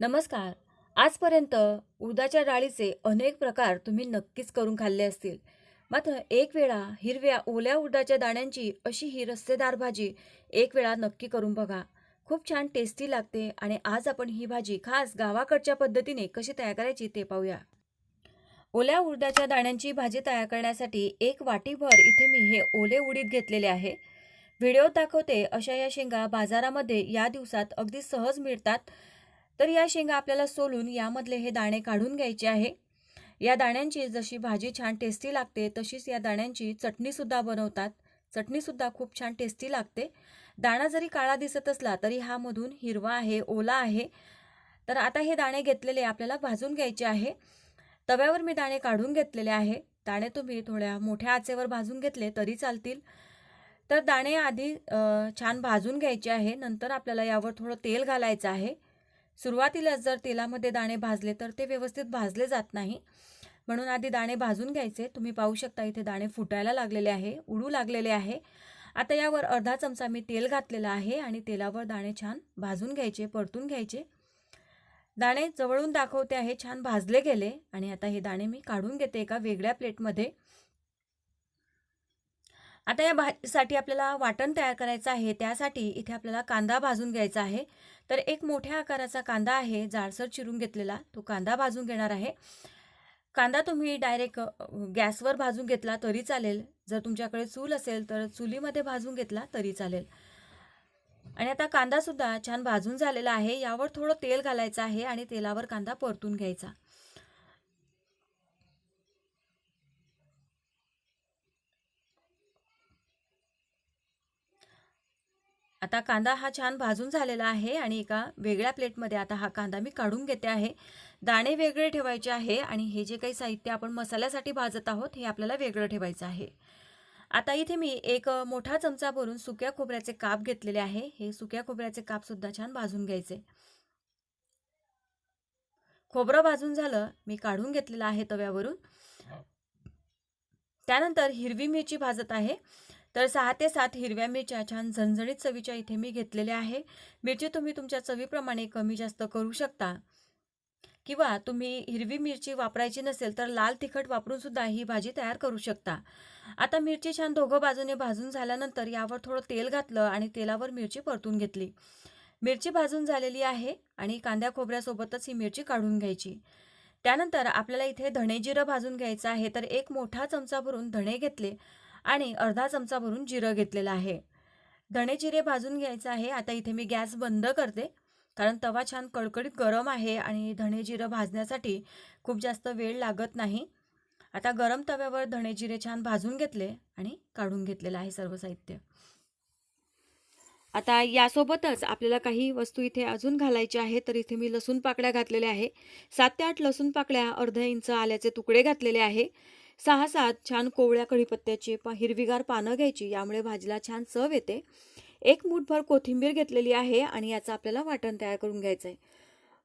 नमस्कार. आजपर्यंत उडदाच्या डाळीचे अनेक प्रकार तुम्ही नक्कीच करून खाल्ले असतील. मात्र एक वेळा हिरव्या ओल्या उडदाच्या दाण्यांची अशी ही रस्सेदार भाजी एक वेळा नक्की करून बघा. खूप छान टेस्टी लागते आणि आज आपण ही भाजी खास गावाकडच्या पद्धतीने कशी तयार करायची ते पाहूया. ओल्या उडदाच्या दाण्यांची भाजी तयार करण्यासाठी एक वाटीभर इथे मी हे ओले उडीद घेतलेले आहे. व्हिडिओ दाखवते अशा या शेंगा बाजारामध्ये या दिवसात अगदी सहज मिळतात. तर या शेंगा आपल्याला सोलून यामधले हे दाणे काढून घ्यायचे आहे. या दाण्यांची जशी भाजी छान टेस्टी लागते तशीच या दाण्यांची चटणीसुद्धा बनवतात. चटणीसुद्धा खूप छान टेस्टी लागते. दाणा जरी काळा दिसत असला तरी हा मधून हिरवा आहे ओला आहे. तर आता हे दाणे घेतलेले आपल्याला भाजून घ्यायचे आहे. तव्यावर मी दाणे काढून घेतलेले आहे. दाणे तुम्ही थोड्या मोठ्या आचेवर भाजून घेतले तरी चालतील. तर दाणे आधी छान भाजून घ्यायचे आहे. नंतर आपल्याला यावर थोडं तेल घालायचं आहे. सुरुवातीलाच जर तेलामध्ये दाणे भाजले तर ते व्यवस्थित भाजले जात नाही. म्हणून आधी दाणे भाजून घ्यायचे. तुम्ही पाहू शकता इथे दाणे फुटायला लागलेले आहे उडू लागलेले आहे. आता यावर अर्धा चमचा मी तेल घातलेला आहे आणि तेलावर दाणे छान भाजून घ्यायचे परतून घ्यायचे. दाणे जवळून दाखवते आहे छान भाजले गेले. आणि आता हे दाणे मी काढून घेते एका वेगळ्या प्लेटमध्ये. आता या भाजीसाठी आपल्याला वाटण तयार करायचं आहे. त्यासाठी इथे आपल्याला कांदा भाजून घ्यायचा आहे. तर एक मोठ्या आकाराचा कांदा आहे. जाडसर चिरून घेतलेला तो कांदा भाजून घेणार आहे. कांदा तुम्ही डायरेक्ट गॅसवर भाजून घेतला तरी चालेल. जर तुमच्याकडे चूल असेल तर चुलीमध्ये भाजून घेतला तरी चालेल. आणि आता कांदासुद्धा छान भाजून झालेला आहे. यावर थोडं तेल घालायचं आहे आणि तेलावर कांदा परतून घ्यायचा. आता कांदा हा छान भाजून झालेला आहे आणि एका वेगळ्या प्लेटमध्ये आता हा कांदा मी काढून घेते आहे. दाणे वेगळे ठेवायचे आहे आणि हे जे काही साहित्य आपण मसाल्यासाठी भाजत आहोत हे आपल्याला वेगळं ठेवायचं आहे. आता इथे मी एक मोठा चमचा भरून सुक्या खोबऱ्याचे काप घेतलेले आहे. हे सुक्या खोबऱ्याचे काप सुद्धा छान भाजून घ्यायचे. खोबरं भाजून झालं मी काढून घेतलेलं आहे तव्यावरून. त्यानंतर हिरवी मिरची भाजत आहे. तर सहा ते सात हिरव्या मिरच्या छान झणझणीत चवीच्या इथे मी घेतलेल्या आहे. मिरची तुम्ही तुमच्या चवीप्रमाणे कमी जास्त करू शकता. किंवा तुम्ही हिरवी मिरची वापरायची नसेल तर लाल तिखट वापरून सुद्धा ही भाजी तयार करू शकता. आता मिरची छान दोघं बाजूने भाजून झाल्यानंतर यावर थोडं तेल घातलं आणि तेलावर मिरची परतून घेतली. मिरची भाजून झालेली आहे आणि कांद्या खोबऱ्यासोबतच ही मिरची काढून घ्यायची. त्यानंतर आपल्याला इथे धणे जिरं भाजून घ्यायचं आहे. तर एक मोठा चमचा भरून धणे घेतले. आणि अर्धा चमचा भरून जिरं घेतलेलं आहे. धणे जिरे भाजून घ्यायचं आहे. आता इथे मी गॅस बंद करते. कारण तवा छान कडकडीत गरम आहे आणि धणे जिरं भाजण्यासाठी खूप जास्त वेळ लागत नाही. आता गरम तव्यावर धणे जिरे छान भाजून घेतले आणि काढून घेतलेलं आहे सर्व साहित्य. आता यासोबतच आपल्याला काही वस्तू इथे अजून घालायच्या आहे तर इथे मी लसूण पाकळ्या घातलेल्या आहे. सात ते आठ लसूण पाकळ्या अर्ध इंच आल्याचे तुकडे घातलेले आहे. सहा सात छान कोवळ्या कढीपत्त्याची पा हिरवीगार पानं घ्यायची यामुळे भाजीला छान चव येते. एक मूठभर कोथिंबीर घेतलेली आहे आणि याचं आपल्याला वाटण तयार करून घ्यायचं आहे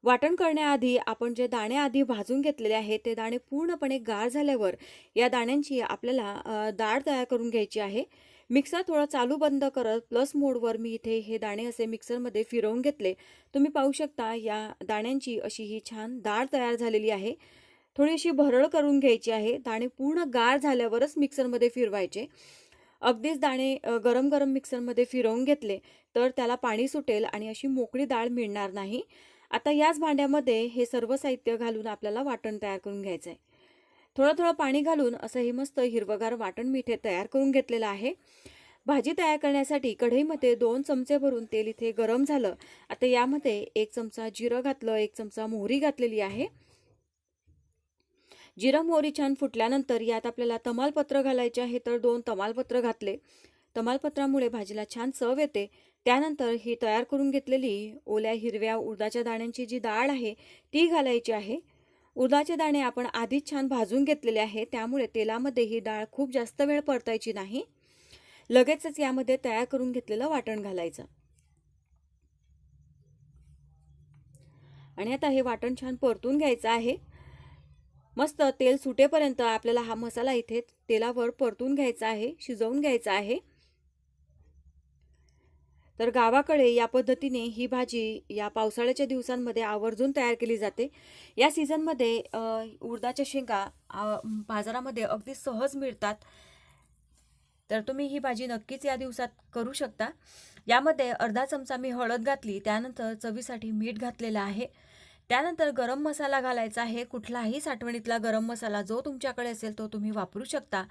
वाटण करण्याआधी आपण जे दाणे आधी भाजून घेतलेले आहेत ते दाणे पूर्णपणे गार झाल्यावर या दाण्यांची आपल्याला दाळ डाळ तयार करून घ्यायची आहे. मिक्सर थोडं चालू बंद करत प्लस मोडवर मी इथे हे दाणे असे मिक्सरमध्ये फिरवून घेतले. तुम्ही पाहू शकता या दाण्यांची अशी ही छान डाळ तयार झालेली आहे. थोडीशी भरळ करून घ्यायची आहे. दाणे पूर्ण गार झाल्यावरच मिक्सरमध्ये फिरवायचे. अगदीच दाणे गरम गरम मिक्सरमध्ये फिरवून घेतले तर त्याला पाणी सुटेल आणि अशी मोकळी डाळ मिळणार नाही. आता याच भांड्यामध्ये हे सर्व साहित्य घालून आपल्याला वाटण तयार करून घ्यायचं आहे थोडं थोडं पाणी घालून असं हे मस्त हिरवगार वाटण मिठे तयार करून घेतलेलं आहे. भाजी तयार करण्यासाठी कढईमध्ये दोन चमचे भरून तेल इथे गरम झालं. आता यामध्ये एक चमचा जिरं घातलं एक चमचा मोहरी घातलेली आहे. जिरा मोहरी छान फुटल्यानंतर यात आपल्याला तमालपत्र घालायचे आहे. तर दोन तमालपत्र घातले. तमालपत्रामुळे भाजीला छान चव येते. त्यानंतर ही तयार करून घेतलेली ओल्या हिरव्या उडदाच्या दाण्यांची जी डाळ आहे ती घालायची आहे. उडदाचे दाणे आपण आधीच छान भाजून घेतलेले आहे. त्यामुळे तेलामध्ये ही डाळ खूप जास्त वेळ परतायची नाही. लगेचच यामध्ये तयार करून घेतलेलं वाटण घालायचं. आणि आता हे वाटण छान परतून घ्यायचं आहे. मस्त तेल सुटेपर्यंत आपल्याला हा मसाला इथे तेलावर परतून घ्यायचा आहे शिजवून घ्यायचा आहे. तर गावाकडे या पद्धतीने ही भाजी या पावसाळ्याच्या दिवसांमध्ये आवर्जून तयार केली जाते. या सीझनमध्ये उडदाच्या शेंगा बाजारामध्ये अगदी सहज मिळतात. तर तुम्ही ही भाजी नक्कीच या दिवसात करू शकता. यामध्ये अर्धा चमचा मी हळद घातली त्यानंतर चवीसाठी मीठ घातलेलं आहे. त्यानंतर गरम मसाला घालायचा आहे. कुठलाही साठवणीतला गरम मसाला जो तुमच्याकडे असेल तो तुम्ही वापरू शकता.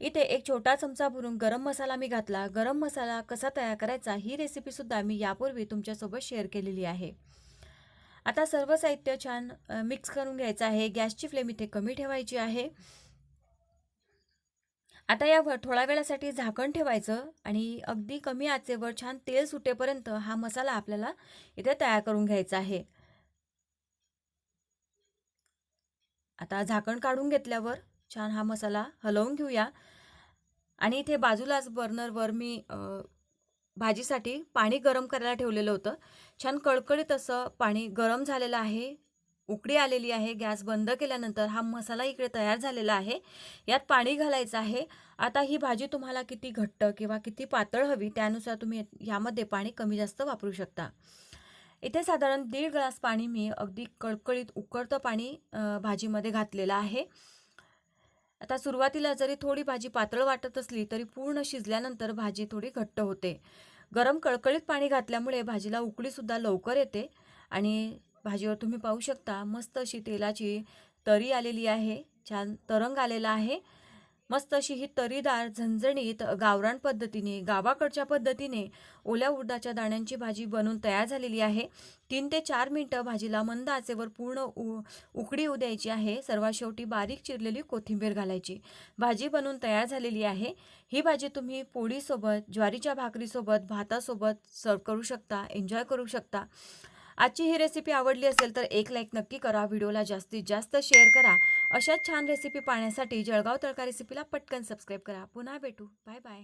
इथे एक छोटा चमचा भरून गरम मसाला मी घातला. गरम मसाला कसा तयार करायचा ही रेसिपीसुद्धा मी यापूर्वी तुमच्यासोबत शेअर केलेली आहे. आता सर्व साहित्य छान मिक्स करून घ्यायचं आहे. गॅसची फ्लेम इथे कमी ठेवायची आहे. आता यावर थोड्या वेळासाठी झाकण ठेवायचं आणि अगदी कमी आचेवर छान तेल सुटेपर्यंत हा मसाला आपल्याला इथे तयार करून घ्यायचा आहे. आता झाकण काढून घेतल्यावर छान हा मसाला हलवून घेऊया. आणि इथे बाजूलाच बर्नरवर मी भाजीसाठी पाणी गरम करायला ठेवलेलं होतं. छान कळकळीत असं पाणी गरम झालेलं आहे. उकडी आलेली आहे. गॅस बंद केल्यानंतर हा मसाला इकडे तयार झालेला आहे. यात पाणी घालायचं आहे. आता ही भाजी तुम्हाला किती घट्ट किंवा किती पातळ हवी त्यानुसार तुम्ही यामध्ये पाणी कमी जास्त वापरू शकता. इथे साधारण दीड ग्लास पाणी मी अगदी कळकळीत उकळतं पाणी भाजीमध्ये घातलेलं आहे. आता सुरुवातीला जरी थोडी भाजी पातळ वाटत असली तरी पूर्ण शिजल्यानंतर भाजी थोडी घट्ट होते. गरम कळकळीत पाणी घातल्यामुळे भाजीला उकळीसुद्धा लवकर येते आणि भाजीवर तुम्ही पाहू शकता मस्त अशी तेलाची तरी आलेली आहे छान तरंग आलेला आहे. मस्त अशी ही तरीदार झणझणीत गावरान पद्धतीने गावाकडच्या पद्धतीने ओल्या उडदाच्या दाण्यांची भाजी बनवून तयार झालेली आहे. तीन ते चार मिनटं भाजीला मंद आचेवर पूर्ण उ उकडी येऊ द्यायची आहे. सर्वात शेवटी बारीक चिरलेली कोथिंबीर घालायची. भाजी बनवून तयार झालेली आहे. ही भाजी तुम्ही पोळीसोबत ज्वारीच्या भाकरीसोबत भातासोबत सर्व करू शकता एन्जॉय करू शकता. आजची ही रेसिपी आवडली असेल तर एक लाईक नक्की करा. व्हिडिओला जास्तीत जास्त शेअर करा. अशाच छान रेसिपी पाहण्यासाठी जळगाव तळका रेसिपीला पटकन सबस्क्राईब करा. पुन्हा भेटू. Bye bye